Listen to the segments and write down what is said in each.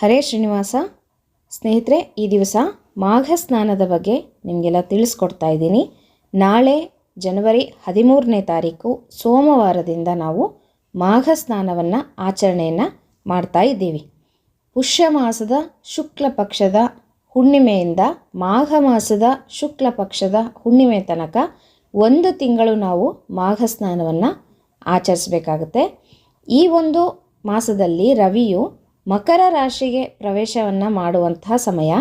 ಹರೇ ಶ್ರೀನಿವಾಸ. ಸ್ನೇಹಿತರೆ, ಈ ದಿವಸ ಮಾಘ ಸ್ನಾನದ ಬಗ್ಗೆ ನಿಮಗೆಲ್ಲ ತಿಳಿಸ್ಕೊಡ್ತಾ ಇದ್ದೀನಿ. ನಾಳೆ ಜನವರಿ ಹದಿಮೂರನೇ ತಾರೀಕು ಸೋಮವಾರದಿಂದ ನಾವು ಮಾಘ ಸ್ನಾನವನ್ನು ಆಚರಣೆಯನ್ನು ಮಾಡ್ತಾ ಇದ್ದೀವಿ. ಪುಷ್ಯ ಮಾಸದ ಶುಕ್ಲ ಪಕ್ಷದ ಹುಣ್ಣಿಮೆಯಿಂದ ಮಾಘ ಮಾಸದ ಶುಕ್ಲ ಪಕ್ಷದ ಹುಣ್ಣಿಮೆ ತನಕ ಒಂದು ತಿಂಗಳು ನಾವು ಮಾಘ ಸ್ನಾನವನ್ನು ಆಚರಿಸಬೇಕಾಗುತ್ತೆ. ಈ ಒಂದು ಮಾಸದಲ್ಲಿ ರವಿಯು ಮಕರ ರಾಶಿಗೆ ಪ್ರವೇಶವನ್ನು ಮಾಡುವಂತಹ ಸಮಯ.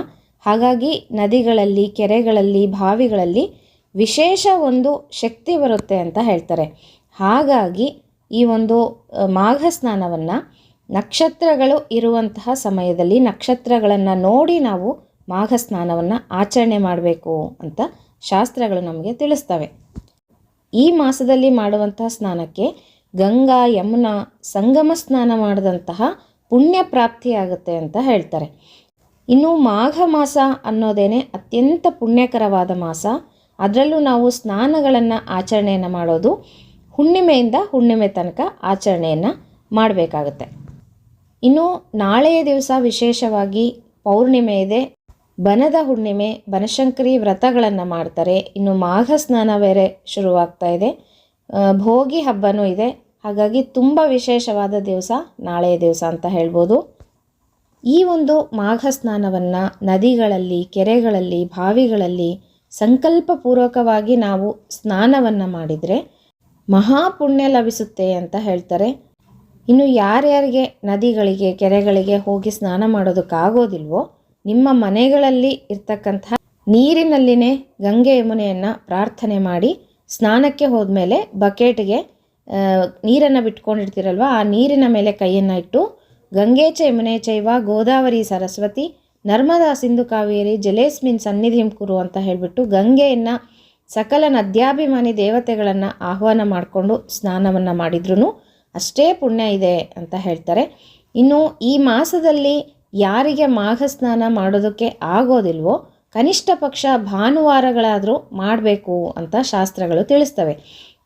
ಹಾಗಾಗಿ ನದಿಗಳಲ್ಲಿ, ಕೆರೆಗಳಲ್ಲಿ, ಬಾವಿಗಳಲ್ಲಿ ವಿಶೇಷ ಒಂದು ಶಕ್ತಿ ಬರುತ್ತೆ ಅಂತ ಹೇಳ್ತಾರೆ. ಹಾಗಾಗಿ ಈ ಒಂದು ಮಾಘ ಸ್ನಾನವನ್ನು ನಕ್ಷತ್ರಗಳು ಇರುವಂತಹ ಸಮಯದಲ್ಲಿ ನಕ್ಷತ್ರಗಳನ್ನು ನೋಡಿ ನಾವು ಮಾಘ ಸ್ನಾನವನ್ನು ಆಚರಣೆ ಮಾಡಬೇಕು ಅಂತ ಶಾಸ್ತ್ರಗಳು ನಮಗೆ ತಿಳಿಸ್ತವೆ. ಈ ಮಾಸದಲ್ಲಿ ಮಾಡುವಂತಹ ಸ್ನಾನಕ್ಕೆ ಗಂಗಾ, ಯಮುನಾ, ಸಂಗಮ ಸ್ನಾನ ಮಾಡಿದಂತಹ ಪುಣ್ಯ ಪ್ರಾಪ್ತಿಯಾಗುತ್ತೆ ಅಂತ ಹೇಳ್ತಾರೆ. ಇನ್ನು ಮಾಘ ಮಾಸ ಅನ್ನೋದೇನೆ ಅತ್ಯಂತ ಪುಣ್ಯಕರವಾದ ಮಾಸ. ಅದರಲ್ಲೂ ನಾವು ಸ್ನಾನಗಳನ್ನು ಆಚರಣೆಯನ್ನು ಮಾಡೋದು, ಹುಣ್ಣಿಮೆಯಿಂದ ಹುಣ್ಣಿಮೆ ತನಕ ಆಚರಣೆಯನ್ನು ಮಾಡಬೇಕಾಗತ್ತೆ. ಇನ್ನು ನಾಳೆಯ ದಿವಸ ವಿಶೇಷವಾಗಿ ಪೌರ್ಣಿಮೆ ಇದೆ. ಬನದ ಹುಣ್ಣಿಮೆ, ಬನಶಂಕರಿ ವ್ರತಗಳನ್ನು ಮಾಡ್ತಾರೆ. ಇನ್ನು ಮಾಘ ಸ್ನಾನ ಬೇರೆ ಶುರುವಾಗ್ತಾ ಇದೆ. ಭೋಗಿ ಹಬ್ಬನೂ ಇದೆ. ಹಾಗಾಗಿ ತುಂಬ ವಿಶೇಷವಾದ ದಿವಸ ನಾಳೆಯ ದಿವಸ ಅಂತ ಹೇಳ್ಬೋದು. ಈ ಒಂದು ಮಾಘ ಸ್ನಾನವನ್ನು ನದಿಗಳಲ್ಲಿ, ಕೆರೆಗಳಲ್ಲಿ, ಬಾವಿಗಳಲ್ಲಿ ಸಂಕಲ್ಪಪೂರ್ವಕವಾಗಿ ನಾವು ಸ್ನಾನವನ್ನು ಮಾಡಿದರೆ ಮಹಾಪುಣ್ಯ ಲಭಿಸುತ್ತೆ ಅಂತ ಹೇಳ್ತಾರೆ. ಇನ್ನು ಯಾರ್ಯಾರಿಗೆ ನದಿಗಳಿಗೆ, ಕೆರೆಗಳಿಗೆ ಹೋಗಿ ಸ್ನಾನ ಮಾಡೋದಕ್ಕಾಗೋದಿಲ್ವೋ, ನಿಮ್ಮ ಮನೆಗಳಲ್ಲಿ ಇರ್ತಕ್ಕಂಥ ನೀರಿನಲ್ಲಿನೇ ಗಂಗೆ ಯಮುನೆಯನ್ನು ಪ್ರಾರ್ಥನೆ ಮಾಡಿ ಸ್ನಾನಕ್ಕೆ ಹೋದ್ಮೇಲೆ ಬಕೆಟ್ಗೆ ನೀರನ್ನು ಬಿಟ್ಕೊಂಡಿರ್ತೀರಲ್ವ, ಆ ನೀರಿನ ಮೇಲೆ ಕೈಯನ್ನು ಇಟ್ಟು ಗಂಗೆ ಯಮುನೆ ಚೈವ ಗೋದಾವರಿ ಸರಸ್ವತಿ, ನರ್ಮದಾ ಸಿಂಧು ಕಾವೇರಿ, ಜಲೇಸ್ಮಿನ್ ಸನ್ನಿಧಿಂ ಕುರು ಅಂತ ಹೇಳಿಬಿಟ್ಟು ಗಂಗೆಯನ್ನು ಸಕಲ ನದ್ಯಾಭಿಮಾನಿ ದೇವತೆಗಳನ್ನು ಆಹ್ವಾನ ಮಾಡಿಕೊಂಡು ಸ್ನಾನವನ್ನು ಮಾಡಿದ್ರೂ ಅಷ್ಟೇ ಪುಣ್ಯ ಇದೆ ಅಂತ ಹೇಳ್ತಾರೆ. ಇನ್ನು ಈ ಮಾಸದಲ್ಲಿ ಯಾರಿಗೆ ಮಾಘ ಸ್ನಾನ ಮಾಡೋದಕ್ಕೆ ಆಗೋದಿಲ್ವೋ, ಕನಿಷ್ಠ ಪಕ್ಷ ಭಾನುವಾರಗಳಾದರೂ ಮಾಡಬೇಕು ಅಂತ ಶಾಸ್ತ್ರಗಳು ತಿಳಿಸ್ತವೆ.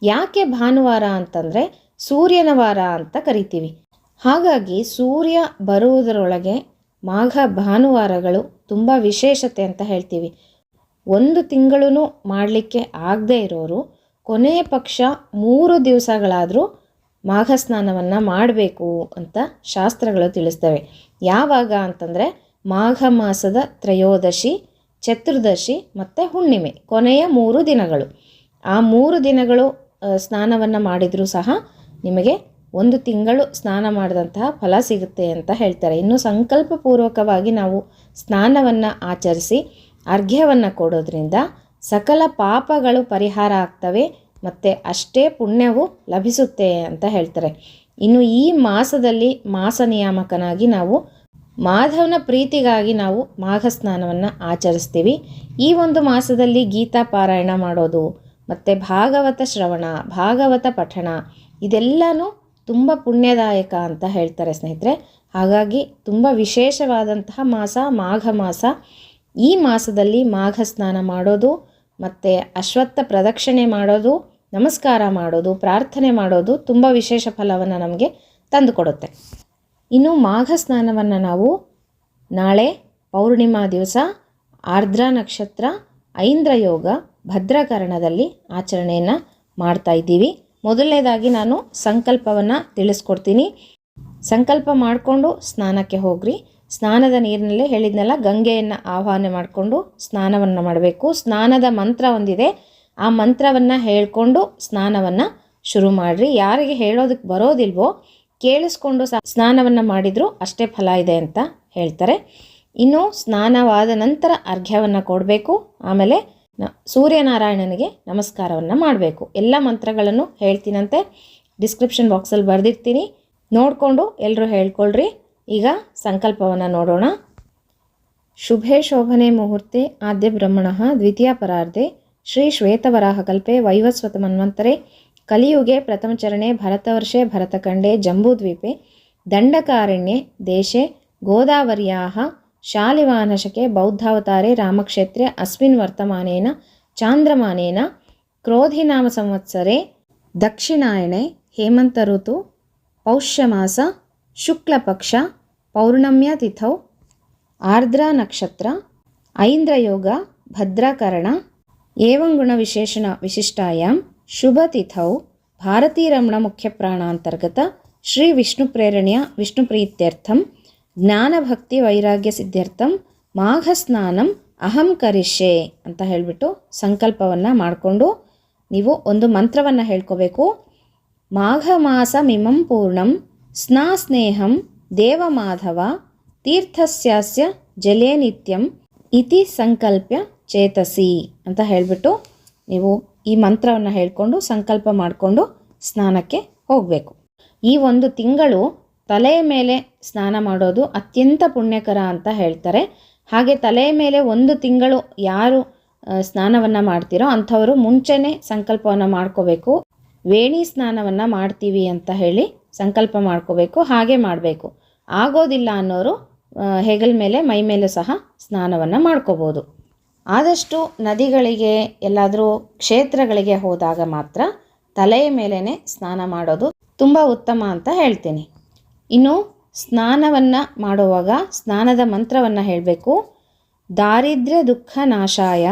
ಯಾಕೆ ಭಾನುವಾರ ಅಂತಂದರೆ ಸೂರ್ಯನ ವಾರ ಅಂತ ಕರಿತೀವಿ. ಹಾಗಾಗಿ ಸೂರ್ಯ ಬರುವುದರೊಳಗೆ ಮಾಘ ಭಾನುವಾರಗಳು ತುಂಬ ವಿಶೇಷತೆ ಅಂತ ಹೇಳ್ತೀವಿ. ಒಂದು ತಿಂಗಳೂ ಮಾಡಲಿಕ್ಕೆ ಆಗದೇ ಇರೋರು ಕೊನೆಯ ಪಕ್ಷ ಮೂರು ದಿವಸಗಳಾದರೂ ಮಾಘ ಸ್ನಾನವನ್ನು ಮಾಡಬೇಕು ಅಂತ ಶಾಸ್ತ್ರಗಳು ತಿಳಿಸ್ತವೆ. ಯಾವಾಗ ಅಂತಂದರೆ ಮಾಘ ಮಾಸದ ತ್ರಯೋದಶಿ, ಚತುರ್ದಶಿ ಮತ್ತು ಹುಣ್ಣಿಮೆ ಕೊನೆಯ ಮೂರು ದಿನಗಳು. ಆ ಮೂರು ದಿನಗಳು ಸ್ನಾನವನ್ನು ಮಾಡಿದರೂ ಸಹ ನಿಮಗೆ ಒಂದು ತಿಂಗಳು ಸ್ನಾನ ಮಾಡಿದಂತಹ ಫಲ ಸಿಗುತ್ತೆ ಅಂತ ಹೇಳ್ತಾರೆ. ಇನ್ನು ಸಂಕಲ್ಪಪೂರ್ವಕವಾಗಿ ನಾವು ಸ್ನಾನವನ್ನು ಆಚರಿಸಿ ಅರ್ಘ್ಯವನ್ನು ಕೊಡೋದ್ರಿಂದ ಸಕಲ ಪಾಪಗಳು ಪರಿಹಾರ ಆಗ್ತವೆ ಮತ್ತು ಅಷ್ಟೇ ಪುಣ್ಯವು ಲಭಿಸುತ್ತೆ ಅಂತ ಹೇಳ್ತಾರೆ. ಇನ್ನು ಈ ಮಾಸದಲ್ಲಿ ಮಾಸ ನಿಯಾಮಕನಾಗಿ ನಾವು ಮಾಧವನ ಪ್ರೀತಿಗಾಗಿ ನಾವು ಮಾಘ ಸ್ನಾನವನ್ನು ಆಚರಿಸ್ತೀವಿ. ಈ ಒಂದು ಮಾಸದಲ್ಲಿ ಗೀತಾ ಪಾರಾಯಣ ಮಾಡೋದು ಮತ್ತು ಭಾಗವತ ಶ್ರವಣ, ಭಾಗವತ ಪಠಣ ಇದೆಲ್ಲನೂ ತುಂಬ ಪುಣ್ಯದಾಯಕ ಅಂತ ಹೇಳ್ತಾರೆ ಸ್ನೇಹಿತರೆ. ಹಾಗಾಗಿ ತುಂಬ ವಿಶೇಷವಾದಂತಹ ಮಾಸ, ಮಾಘ ಮಾಸ. ಈ ಮಾಸದಲ್ಲಿ ಮಾಘ ಸ್ನಾನ ಮಾಡೋದು ಮತ್ತು ಅಶ್ವತ್ಥ ಪ್ರದಕ್ಷಿಣೆ ಮಾಡೋದು, ನಮಸ್ಕಾರ ಮಾಡೋದು, ಪ್ರಾರ್ಥನೆ ಮಾಡೋದು ತುಂಬ ವಿಶೇಷ ಫಲವನ್ನು ನಮಗೆ ತಂದುಕೊಡುತ್ತೆ. ಇನ್ನು ಮಾಘ ಸ್ನಾನವನ್ನು ನಾವು ನಾಳೆ ಪೌರ್ಣಿಮಾ ದಿವಸ ಆರ್ದ್ರ ನಕ್ಷತ್ರ ಐಂದ್ರ ಯೋಗ ಭದ್ರಕರಣದಲ್ಲಿ ಆಚರಣೆಯನ್ನು ಮಾಡ್ತಾ ಇದ್ದೀವಿ. ಮೊದಲನೇದಾಗಿ ನಾನು ಸಂಕಲ್ಪವನ್ನು ತಿಳಿಸ್ಕೊಡ್ತೀನಿ. ಸಂಕಲ್ಪ ಮಾಡಿಕೊಂಡು ಸ್ನಾನಕ್ಕೆ ಹೋಗ್ರಿ. ಸ್ನಾನದ ನೀರಿನಲ್ಲಿ ಹೇಳಿದ್ನೆಲ್ಲ, ಗಂಗೆಯನ್ನು ಆಹ್ವಾನ ಮಾಡಿಕೊಂಡು ಸ್ನಾನವನ್ನು ಮಾಡಬೇಕು. ಸ್ನಾನದ ಮಂತ್ರ ಒಂದಿದೆ. ಆ ಮಂತ್ರವನ್ನು ಹೇಳ್ಕೊಂಡು ಸ್ನಾನವನ್ನು ಶುರು ಮಾಡಿರಿ. ಯಾರಿಗೆ ಹೇಳೋದಕ್ಕೆ ಬರೋದಿಲ್ವೋ, ಕೇಳಿಸ್ಕೊಂಡು ಸ್ನಾನವನ್ನು ಮಾಡಿದರೂ ಅಷ್ಟೇ ಫಲ ಇದೆ ಅಂತ ಹೇಳ್ತಾರೆ. ಇನ್ನು ಸ್ನಾನವಾದ ನಂತರ ಅರ್ಘ್ಯವನ್ನು ಕೊಡಬೇಕು. ಆಮೇಲೆ ನ, ಸೂರ್ಯನಾರಾಯಣನಿಗೆ ನಮಸ್ಕಾರವನ್ನು ಮಾಡಬೇಕು. ಎಲ್ಲ ಮಂತ್ರಗಳನ್ನು ಹೇಳ್ತೀನಂತೆ. ಡಿಸ್ಕ್ರಿಪ್ಷನ್ ಬಾಕ್ಸಲ್ಲಿ ಬರೆದಿರ್ತೀನಿ. ನೋಡಿಕೊಂಡು ಎಲ್ಲರೂ ಹೇಳ್ಕೊಳ್ರಿ. ಈಗ ಸಂಕಲ್ಪವನ್ನು ನೋಡೋಣ. ಶುಭೆ ಶೋಭನೆ ಮುಹೂರ್ತೆ ಆದ್ಯ ಬ್ರಹ್ಮಣ ದ್ವಿತೀಯ ಪರಾರ್ಧೆ. ಶ್ರೀ ಶ್ವೇತವರಾಹಕಲ್ಪೆ ವೈವಸ್ವತ ಮನ್ವಂತರೆ. ಕಲಿಯುಗೆ ಪ್ರಥಮಚರಣೆ ಭರತವರ್ಷೆ ಭರತಖಂಡೆ ಜಂಬೂದ್ವೀಪೆ ದಂಡಕಾರಣ್ಯೆ ದೇಶೆ ಗೋದಾವರ್ಯಾಹ ಶಾಲಿವಾನಶಕೆ ಬೌದ್ಧಾವತಾರೆ ರಾಮಕ್ಷೇತ್ರೆ ಅಸ್ಮಿನ್ ವರ್ತಮಾನೇನ, ಚಾಂದ್ರಮಾನೇನ ಕ್ರೋಧಿನಾಮ ಸಂವತ್ಸರೆ ದಕ್ಷಿಣಾಯಣೆ ಹೇಮಂತ ಋತು ಪೌಷ್ಯಮಾಸ, ಶುಕ್ಲಪಕ್ಷ, ಪೌರ್ಣಮ್ಯ ತಿಥೌ, ಆರ್ದ್ರ ನಕ್ಷತ್ರ, ಐಂದ್ರಯೋಗ, ಭದ್ರಾಕರಣ ವಿಷ್ಣು ಗುಣ ವಿಶೇಷಣ ವಿಶಿಷ್ಟಾಯಾಂ ಶುಭ ತಿಥೌ ಭಾರತೀರಮಣ ಮುಖ್ಯ ಪ್ರಾಣಾಂತರ್ಗತ ಶ್ರೀ ವಿಷ್ಣು ಪ್ರೇರಣೆಯ ವಿಷ್ಣು ಪ್ರೀತ್ಯರ್ಥಂ ಜ್ಞಾನಭಕ್ತಿ ವೈರಾಗ್ಯ ಸಿದ್ಧಾರ್ಥಂ ಮಾಘ ಸ್ನಾನಂ ಅಹಂ ಕರಿಷ್ಯೆ ಅಂತ ಹೇಳಿಬಿಟ್ಟು ಸಂಕಲ್ಪವನ್ನು ಮಾಡಿಕೊಂಡು ನೀವು ಒಂದು ಮಂತ್ರವನ್ನು ಹೇಳ್ಕೋಬೇಕು. ಮಾಘ ಮಾಸ ಮಿಮಂ ಪೂರ್ಣಂ, ಸ್ನಾ ಸ್ನೇಹಂ ದೇವಮಾಧವ ತೀರ್ಥಸ್ಯಾಸ್ಯ, ಜಲೇ ನಿತ್ಯಂ, ಇತಿ ಸಂಕಲ್ಪ್ಯ ಚೇತಸಿ ಅಂತ ಹೇಳಿಬಿಟ್ಟು ನೀವು ಈ ಮಂತ್ರವನ್ನು ಹೇಳ್ಕೊಂಡು ಸಂಕಲ್ಪ ಮಾಡಿಕೊಂಡು ಸ್ನಾನಕ್ಕೆ ಹೋಗಬೇಕು. ಈ ಒಂದು ತಿಂಗಳು ತಲೆಯ ಮೇಲೆ ಸ್ನಾನ ಮಾಡೋದು ಅತ್ಯಂತ ಪುಣ್ಯಕರ ಅಂತ ಹೇಳ್ತಾರೆ. ಹಾಗೆ ತಲೆಯ ಮೇಲೆ ಒಂದು ತಿಂಗಳು ಯಾರು ಸ್ನಾನವನ್ನು ಮಾಡ್ತೀರೋ ಅಂಥವರು ಮುಂಚೆನೇ ಸಂಕಲ್ಪವನ್ನು ಮಾಡ್ಕೋಬೇಕು. ವೇಣಿ ಸ್ನಾನವನ್ನು ಮಾಡ್ತೀವಿ ಅಂತ ಹೇಳಿ ಸಂಕಲ್ಪ ಮಾಡ್ಕೋಬೇಕು, ಹಾಗೆ ಮಾಡಬೇಕು. ಆಗೋದಿಲ್ಲ ಅನ್ನೋರು ಹೆಗಲ್ ಮೇಲೆ, ಮೈ ಮೇಲೆ ಸಹ ಸ್ನಾನವನ್ನು ಮಾಡ್ಕೋಬೋದು. ಆದಷ್ಟು ನದಿಗಳಿಗೆ, ಎಲ್ಲಾದರೂ ಕ್ಷೇತ್ರಗಳಿಗೆ ಹೋದಾಗ ಮಾತ್ರ ತಲೆಯ ಮೇಲೇ ಸ್ನಾನ ಮಾಡೋದು ತುಂಬ ಉತ್ತಮ ಅಂತ ಹೇಳ್ತೀನಿ. ಇನ್ನು ಸ್ನಾನವನ್ನು ಮಾಡುವಾಗ ಸ್ನಾನದ ಮಂತ್ರವನ್ನು ಹೇಳಬೇಕು. ದಾರಿದ್ರ್ಯ ದುಃಖ ನಾಶಾಯ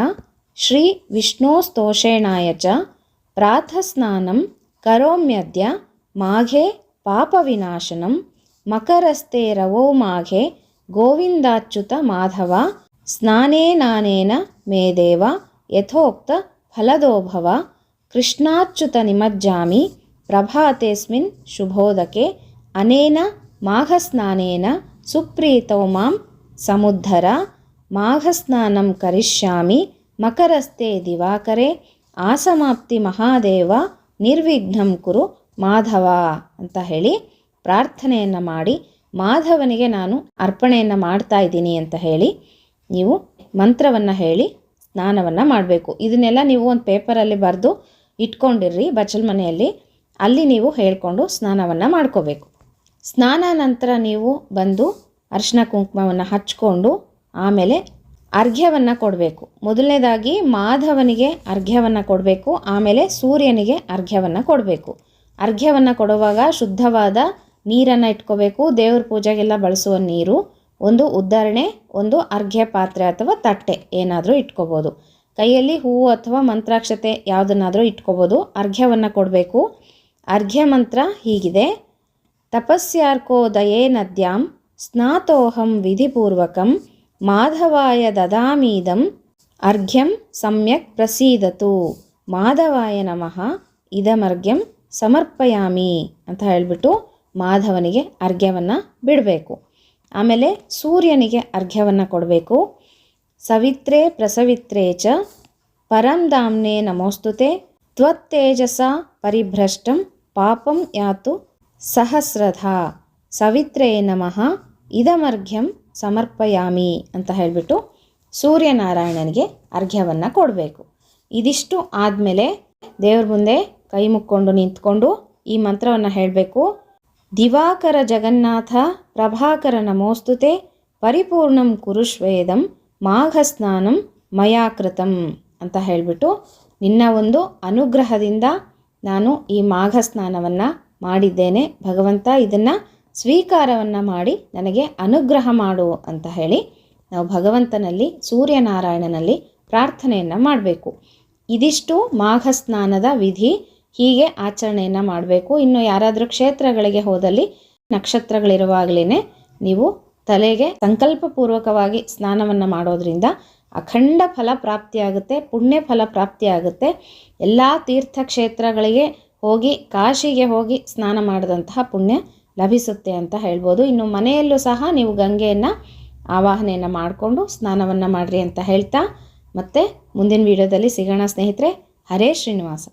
ಶ್ರೀ ವಿಷ್ಣೋಸ್ತೋಷೇಣಾಯ ಚ ಪ್ರಾತಃಸ್ನಾನಂ ಕರೋಮ್ಯದ್ಯ ಮಾಘೆ ಪಾಪವಿನಾಶನಂ ಮಕರಸ್ತೆ ರವೋ ಮಾಘೆ ಗೋವಿಂದಾಚ್ಯುತ ಮಾಧವ ಸ್ನಾನೇನಾನೇನ ಮೇ ದೇವ ಯಥೋಕ್ತ ಫಲದೋಭವ ಕೃಷ್ಣಾಚ್ಯುತ ನಿಮಜ್ಜಾಮಿ ಪ್ರಭಾತೆಸ್ಮಿನ್ ಶುಭೋದಕೆ ಅನೇನ ಮಾಘಸ್ನಾನೇನ ಸುಪ್ರೀತೋ ಮಾಂ ಸಮುದ್ಧರ, ಮಾಘಸ್ನಾನಂ ಕರಿಷ್ಯಾಮಿ ಮಕರಸ್ತೆ ದಿವಾಕರೆ, ಆಸಮಾಪ್ತಿ ಮಹಾದೇವ, ನಿರ್ವಿಘ್ನಂ ಕುರು ಮಾಧವ ಅಂತ ಹೇಳಿ ಪ್ರಾರ್ಥನೆಯನ್ನು ಮಾಡಿ ಮಾಧವನಿಗೆ ನಾನು ಅರ್ಪಣೆಯನ್ನು ಮಾಡ್ತಾ ಇದ್ದೀನಿ ಅಂತ ಹೇಳಿ ನೀವು ಮಂತ್ರವನ್ನು ಹೇಳಿ ಸ್ನಾನವನ್ನು ಮಾಡಬೇಕು. ಇದನ್ನೆಲ್ಲ ನೀವು ಒಂದು ಪೇಪರಲ್ಲಿ ಬರೆದು ಇಟ್ಕೊಂಡಿರ್ರಿ ಬಚ್ಚಲ ಮನೆಯಲ್ಲಿ. ಅಲ್ಲಿ ನೀವು ಹೇಳಿಕೊಂಡು ಸ್ನಾನವನ್ನು ಮಾಡ್ಕೋಬೇಕು. ಸ್ನಾನ ನಂತರ ನೀವು ಬಂದು ಅರಿಶಿನ ಕುಂಕುಮವನ್ನು ಹಚ್ಕೊಂಡು ಆಮೇಲೆ ಅರ್ಘ್ಯವನ್ನು ಕೊಡಬೇಕು. ಮೊದಲನೇದಾಗಿ ಮಾಧವನಿಗೆ ಅರ್ಘ್ಯವನ್ನು ಕೊಡಬೇಕು. ಆಮೇಲೆ ಸೂರ್ಯನಿಗೆ ಅರ್ಘ್ಯವನ್ನು ಕೊಡಬೇಕು. ಅರ್ಘ್ಯವನ್ನು ಕೊಡುವಾಗ ಶುದ್ಧವಾದ ನೀರನ್ನು ಇಟ್ಕೋಬೇಕು. ದೇವ್ರ ಪೂಜೆಗೆಲ್ಲ ಬಳಸುವ ನೀರು, ಒಂದು ಉದ್ಧರಣೆ ಒಂದು ಅರ್ಘ್ಯ ಪಾತ್ರೆ ಅಥವಾ ತಟ್ಟೆ ಏನಾದರೂ ಇಟ್ಕೋಬೋದು. ಕೈಯಲ್ಲಿ ಹೂವು ಅಥವಾ ಮಂತ್ರಾಕ್ಷತೆ ಯಾವುದನ್ನಾದರೂ ಇಟ್ಕೋಬೋದು. ಅರ್ಘ್ಯವನ್ನು ಕೊಡಬೇಕು. ಅರ್ಘ್ಯ ಮಂತ್ರ ಹೀಗಿದೆ. ತಪಸ್ಯಾರ್ಕೋದಯೇ ನದ್ಯಾಂ ಸ್ನಾತೋಹಂ ವಿಧಿಪೂರ್ವಕಂ ಮಾಧವಾಯ ದದಾಮೀದಂ ಅರ್ಘ್ಯಂ ಸಮ್ಯಕ್ ಪ್ರಸೀದತು. ಮಾಧವಾಯ ನಮಃ, ಇದಮರ್ಘ್ಯಂ ಸಮರ್ಪಯಾಮಿ ಅಂತ ಹೇಳಿಬಿಟ್ಟು ಮಾಧವನಿಗೆ ಅರ್ಘ್ಯವನ್ನು ಬಿಡಬೇಕು. ಆಮೇಲೆ ಸೂರ್ಯನಿಗೆ ಅರ್ಘ್ಯವನ್ನು ಕೊಡಬೇಕು. ಸವಿತ್ರೆ ಪ್ರಸವಿತ್ರೇ ಚ ಪರಂ ದಾಮ್ನೆ ನಮೋಸ್ತುತೆ ತ್ವತ್ತೇಜಸ ಪರಿಭ್ರಷ್ಟಂ ಪಾಪಂ ಯಾತು ಸಹಸ್ರಧ ಸವಿತ್ರೇ ನಮಃ, ಇದಮರ್ಘ್ಯಂ ಸಮರ್ಪಯಾಮಿ ಅಂತ ಹೇಳಿಬಿಟ್ಟು ಸೂರ್ಯನಾರಾಯಣನಿಗೆ ಅರ್ಘ್ಯವನ್ನು ಕೊಡಬೇಕು. ಇದಿಷ್ಟು ಆದಮೇಲೆ ದೇವ್ರ ಮುಂದೆ ಕೈ ಮುಕ್ಕೊಂಡು ನಿಂತ್ಕೊಂಡು ಈ ಮಂತ್ರವನ್ನು ಹೇಳಬೇಕು. ದಿವಾಕರ ಜಗನ್ನಾಥ ಪ್ರಭಾಕರ ನಮೋಸ್ತುತೆ ಪರಿಪೂರ್ಣಂ ಕುರುಶ್ವೇದಂ ಮಾಘ ಸ್ನಾನಂ ಮಯಾಕೃತಂ ಅಂತ ಹೇಳಿಬಿಟ್ಟು ನಿನ್ನ ಒಂದು ಅನುಗ್ರಹದಿಂದ ನಾನು ಈ ಮಾಘ ಸ್ನಾನವನ್ನು ಮಾಡಿದ್ದೇನೆ. ಭಗವಂತ ಇದನ್ನು ಸ್ವೀಕಾರವನ್ನು ಮಾಡಿ ನನಗೆ ಅನುಗ್ರಹ ಮಾಡು ಅಂತ ಹೇಳಿ ನಾವು ಭಗವಂತನಲ್ಲಿ, ಸೂರ್ಯನಾರಾಯಣನಲ್ಲಿ ಪ್ರಾರ್ಥನೆಯನ್ನು ಮಾಡಬೇಕು. ಇದಿಷ್ಟು ಮಾಘ ಸ್ನಾನದ ವಿಧಿ. ಹೀಗೆ ಆಚರಣೆಯನ್ನು ಮಾಡಬೇಕು. ಇನ್ನು ಯಾರಾದರೂ ಕ್ಷೇತ್ರಗಳಿಗೆ ಹೋದಲ್ಲಿ ನಕ್ಷತ್ರಗಳಿರುವಾಗಲೇ ನೀವು ತಲೆಗೆ ಸಂಕಲ್ಪಪೂರ್ವಕವಾಗಿ ಸ್ನಾನವನ್ನು ಮಾಡೋದ್ರಿಂದ ಅಖಂಡ ಫಲ ಪ್ರಾಪ್ತಿಯಾಗುತ್ತೆ ಪುಣ್ಯ ಫಲ ಪ್ರಾಪ್ತಿಯಾಗುತ್ತೆ. ಎಲ್ಲ ತೀರ್ಥಕ್ಷೇತ್ರಗಳಿಗೆ ಹೋಗಿ ಕಾಶಿಗೆ ಹೋಗಿ ಸ್ನಾನ ಮಾಡಿದಂತಹ ಪುಣ್ಯ ಲಭಿಸುತ್ತೆ ಅಂತ ಹೇಳ್ಬೋದು. ಇನ್ನು ಮನೆಯಲ್ಲೂ ಸಹ ನೀವು ಗಂಗೆಯನ್ನು ಆವಾಹನೆಯನ್ನು ಮಾಡಿಕೊಂಡು ಸ್ನಾನವನ್ನು ಮಾಡಿರಿ ಅಂತ ಹೇಳ್ತಾ ಮತ್ತೆ ಮುಂದಿನ ವಿಡಿಯೋದಲ್ಲಿ ಸಿಗೋಣ ಸ್ನೇಹಿತರೆ. ಹರೇ ಶ್ರೀನಿವಾಸ.